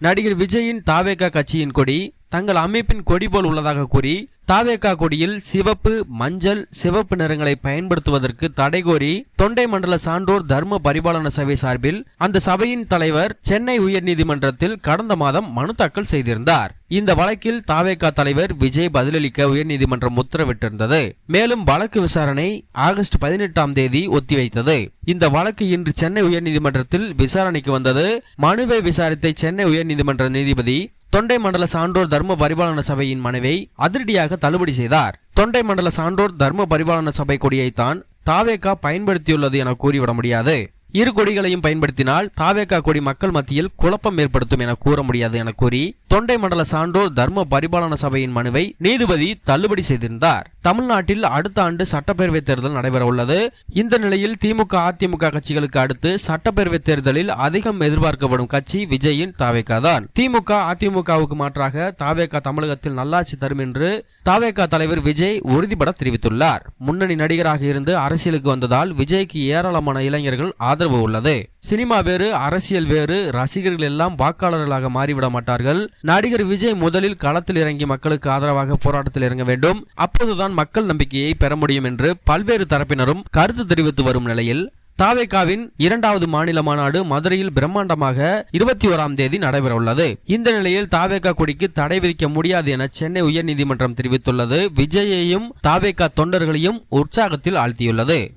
நடிகர் விஜயின் தாவேகா கட்சியின் கொடி தங்கள் அமைப்பின் கொடி போல் உள்ளதாக கூறி தாவேகா கொடியில் சிவப்பு மஞ்சள் சிவப்பு நிறங்களை பயன்படுத்துவதற்கு தடை கோரி தொண்டை மண்டல சான்றோர் தர்ம பரிபாலன சபை சார்பில் அந்த சபையின் தலைவர் சென்னை உயர்நீதிமன்றத்தில் கடந்த மாதம் மனு தாக்கல் செய்திருந்தார். இந்த வழக்கில் தாவேக்கா தலைவர் விஜய் பதிலளிக்க உயர்நீதிமன்றம் உத்தரவிட்டிருந்தது. மேலும் வழக்கு விசாரணை ஆகஸ்ட் பதினெட்டாம் தேதி ஒத்திவைத்தது. இந்த வழக்கு இன்று சென்னை உயர்நீதிமன்றத்தில் விசாரணைக்கு வந்தது. மனுவை விசாரித்த சென்னை உயர்நீதிமன்ற நீதிபதி தொண்டை மண்டல சான்றோர் தர்ம பரிபாலன சபையின் மனுவை அதிரடியாக தள்ளுபடி செய்தார். தொண்டை மண்டல சான்றோர் தர்ம பரிபாலன சபை கொடியைத்தான் தாவேகா பயன்படுத்தியுள்ளது என கூறிவிட முடியாது. இரு கொடிகளையும் பயன்படுத்தினால் தாவேகா கொடி மக்கள் மத்தியில் குழப்பம் ஏற்படுத்தும் என கூற முடியாது என கூறி தொண்டை மண்டல சான்றோர் தர்ம பரிபாலன சபையின் மனுவை நீதிபதி தள்ளுபடி செய்திருந்தார். தமிழ்நாட்டில் அடுத்த ஆண்டு சட்டப்பேரவைத் தேர்தல் நடைபெற உள்ளது. இந்த நிலையில் திமுக அதிமுக கட்சிகளுக்கு அடுத்து சட்டப்பேரவை தேர்தலில் அதிகம் எதிர்பார்க்கப்படும் கட்சி விஜயின் தாவேகா தான். திமுக அதிமுகவுக்கு மாற்றாக தாவேகா தமிழகத்தில் நல்லாட்சி தரும் என்று தாவேகா தலைவர் விஜய் உறுதிபட தெரிவித்துள்ளார். முன்னணி நடிகராக இருந்து அரசியலுக்கு வந்ததால் விஜய்க்கு ஏராளமான இளைஞர்கள் ஆதரவு உள்ளது. சினிமா வேறு அரசியல் வேறு ரசிகர்கள் எல்லாம் வாக்காளர்களாக மாறிவிட மாட்டார்கள். நடிகர் விஜய் முதலில் களத்தில் இறங்கி மக்களுக்கு ஆதரவாக போராட்டத்தில் இறங்க வேண்டும். அப்போதுதான் மக்கள் நம்பிக்கையை பெற முடியும் என்று பல்வேறு தரப்பினரும் கருத்து தெரிவித்து வரும் நிலையில் தாவேகாவின் இரண்டாவது மாநில மாநாடு மதுரையில் பிரம்மாண்டமாக இருபத்தி ஓராம் தேதி நடைபெற உள்ளது இந்த நிலையில் தாவேகா கொடிக்கு தடை விதிக்க முடியாது என சென்னை உயர்நீதிமன்றம் தெரிவித்துள்ளது. விஜயையும் தாவேகா தொண்டர்களையும் உற்சாகத்தில் ஆழ்த்தியுள்ளது.